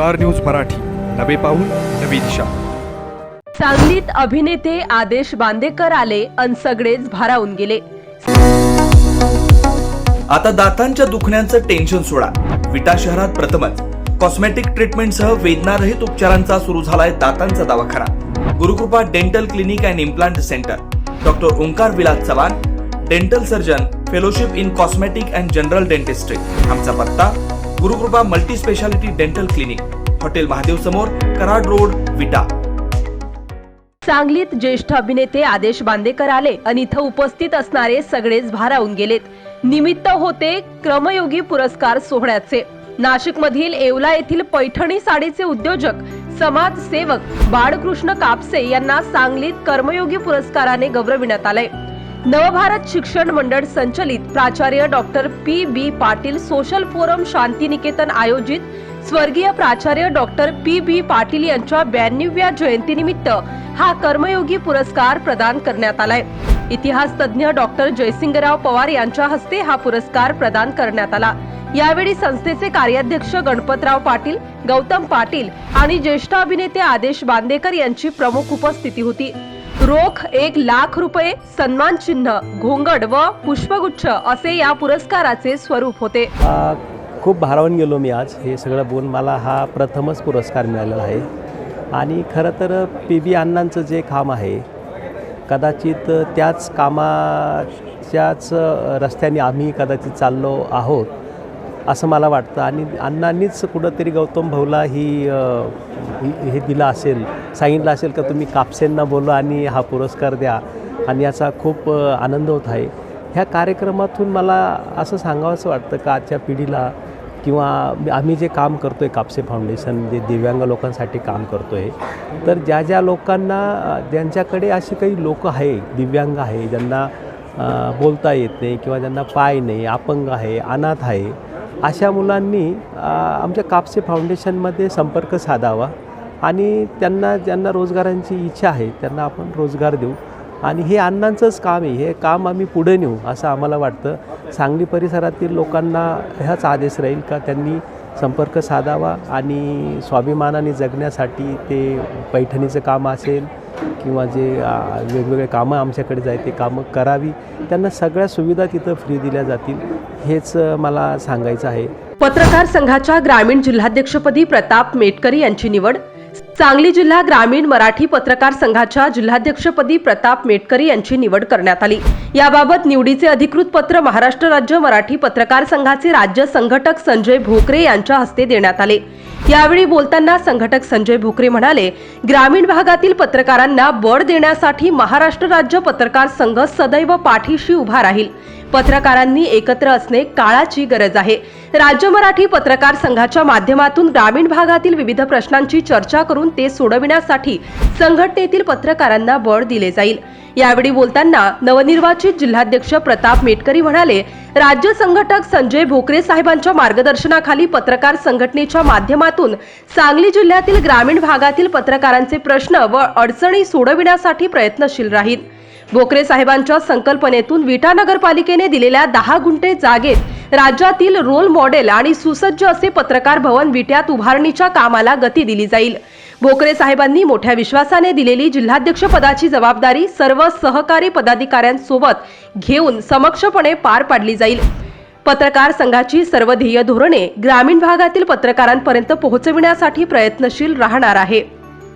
Star news Marathi. नवे पाऊल नवी दिशा. सांगलीत अभिनेते आदेश बांदेकर आले अन सगळेच भारावून गेले. आता दातांच्या दुखण्याचं टेन्शन सोडा. विटा शहरात प्रथमच. कॉस्मेटिक ट्रीटमेंटसह वेदनारहित उपचारांचा सुरू झालाय दातांचा दवाखाना. Gurukrupa dental clinic and implant centre doctor Omkar Vilas Chavan dental surgeon fellowship in cosmetic and general dentistry आमचा पत्ता Gurukrupa multi speciality dental clinic hotel Mahadev समोर कराड रोड विटा. सांगलीत ज्येष्ठ अभिनेते आदेश बांदेकर आले आणि इथं उपस्थित असणारे सगळेच भारावून गेलेत. निमित्त होते क्रमयोगी पुरस्कार सोहळ्याचे. नाशिक मधील येवला येथील पैठणी साडीचे उद्योजक समाजसेवक बाळकृष्ण कापसे यांना सांगलीत कर्मयोगी पुरस्काराने गौरविण्यात आलंय. नवभारत शिक्षण मंडळ संचलित प्राचार्य doctor P B Patil social forum Shantiniketan आयोजित स्वर्गीय प्राचार्य डॉक्टर पी बी पाटील यांच्या ब्याण्णव्या जयंतीनिमित्त हा कर्मयोगी पुरस्कार प्रदान करण्यात आलाय. इतिहास तज्ज्ञ डॉक्टर जयसिंगराव पवार यांच्या हस्ते हा पुरस्कार प्रदान करण्यात आला. यावेळी संस्थेचे कार्याध्यक्ष गणपतराव पाटील गौतम पाटील आणि ज्येष्ठ अभिनेते आदेश बांदेकर यांची प्रमुख उपस्थिती होती. रोख एक लाख रुपये सन्मान चिन्ह घोंगड व पुष्पगुच्छ असे या पुरस्काराचे स्वरूप होते. खूप भारावून गेलो मी आज. हे सगळं बोलून मला हा प्रथमच पुरस्कार मिळालेला आहे. आणि खरं तर पी बी अण्णांचं जे काम आहे कदाचित त्याच कामाच्याच रस्त्याने आम्ही कदाचित चाललो आहोत. असं मला वाटतं. आणि अण्णांनीच कुठंतरी गौतम भाऊला ही हे दिलं असेल सांगितलं असेल का तुम्ही कापसेंना बोला आणि हा पुरस्कार द्या. आणि याचा खूप आनंद होत आहे. ह्या कार्यक्रमातून मला असं सांगावंसं वाटतं का आजच्या पिढीला किंवा आम्ही जे काम करतो आहे कापसे फाउंडेशन जे दिव्यांग लोकांसाठी काम करतो आहे तर ज्या ज्या लोकांना ज्यांच्याकडे असे काही लोक आहे दिव्यांग आहे ज्यांना बोलता येत नाही किंवा ज्यांना पाय नाही अपंग आहे अनाथ आहे अशा मुलांनी आमच्या कापसे फाउंडेशनमध्ये संपर्क साधावा आणि त्यांना ज्यांना रोजगारांची इच्छा आहे त्यांना आपण रोजगार देऊ. आणि हे अण्णांचंच काम आहे हे काम आम्ही पुढे नेऊ असं आम्हाला वाटतं. सांगली परिसरातील लोकांना ह्याच आदेश राहील का त्यांनी संपर्क साधावा आणि स्वाभिमानाने जगण्यासाठी ते पैठणीचं काम असेल किंवा जे वेगवेगळे कामं आमच्याकडे जाय ते कामं करावी. त्यांना सगळ्या सुविधा तिथं फ्री दिल्या जातील हेच मला सांगायचं आहे. पत्रकार संघाच्या ग्रामीण जिल्हाध्यक्षपदी प्रताप मेटकरी यांची निवड. सांगली जिल्हा ग्रामीण मराठी पत्रकार संघाच्या जिल्हाध्यक्षपदी प्रताप मेटकरी यांची निवड करण्यात आली. याबाबत निवडीचे अधिकृत पत्र महाराष्ट्र राज्य मराठी पत्रकार संघाचे राज्य संघटक संजय भोकरे यांच्या हस्ते देण्यात आले. यावेळी बोलताना संघटक संजय भोकरे म्हणाले ग्रामीण भागातील पत्रकारांना बळ देण्यासाठी महाराष्ट्र राज्य पत्रकार संघ सदैव पाठीशी उभा राहील. पत्रकारांनी एकत्र असणे काळाची गरज आहे. राज्य मराठी पत्रकार संघाच्या माध्यमातून ग्रामीण भागातील विविध प्रश्नांची चर्चा करून ते सोडविण्यासाठी संघटनेतील पत्रकारांना बळ दिले जाईल. यावेळी बोलताना नवनिर्वाचित जिल्हाध्यक्ष प्रताप मेटकरी म्हणाले राज्य संघटक संजय भोकरे साहेबांच्या मार्गदर्शनाखाली पत्रकार संघटनेच्या माध्यमातून सांगली जिल्ह्यातील ग्रामीण भागातील पत्रकारांचे प्रश्न व अडचणी सोडविण्यासाठी प्रयत्नशील राहील. भोकरे साहेबांच्या संकल्पनेतून विटा नगरपालिकेने दिलेल्या दहा गुंठे जागेत राज्यातील रोल मॉडेल आणि सुसज्ज असे पत्रकार भवन विट्यात उभारणीच्या कामाला गती दिली जाईल. भोकरे साहेबांनी मोठ्या विश्वासाने दिलेली जिल्हाध्यक्ष पदाची जबाबदारी सर्व सहकारी पदाधिकाऱ्यांसोबत घेऊन समक्षपणे पार पाडली जाईल. पत्रकार संघाची सर्व ध्येय धोरणे ग्रामीण भागातील पत्रकारांपर्यंत पोहोचविण्यासाठी प्रयत्नशील राहणार आहे.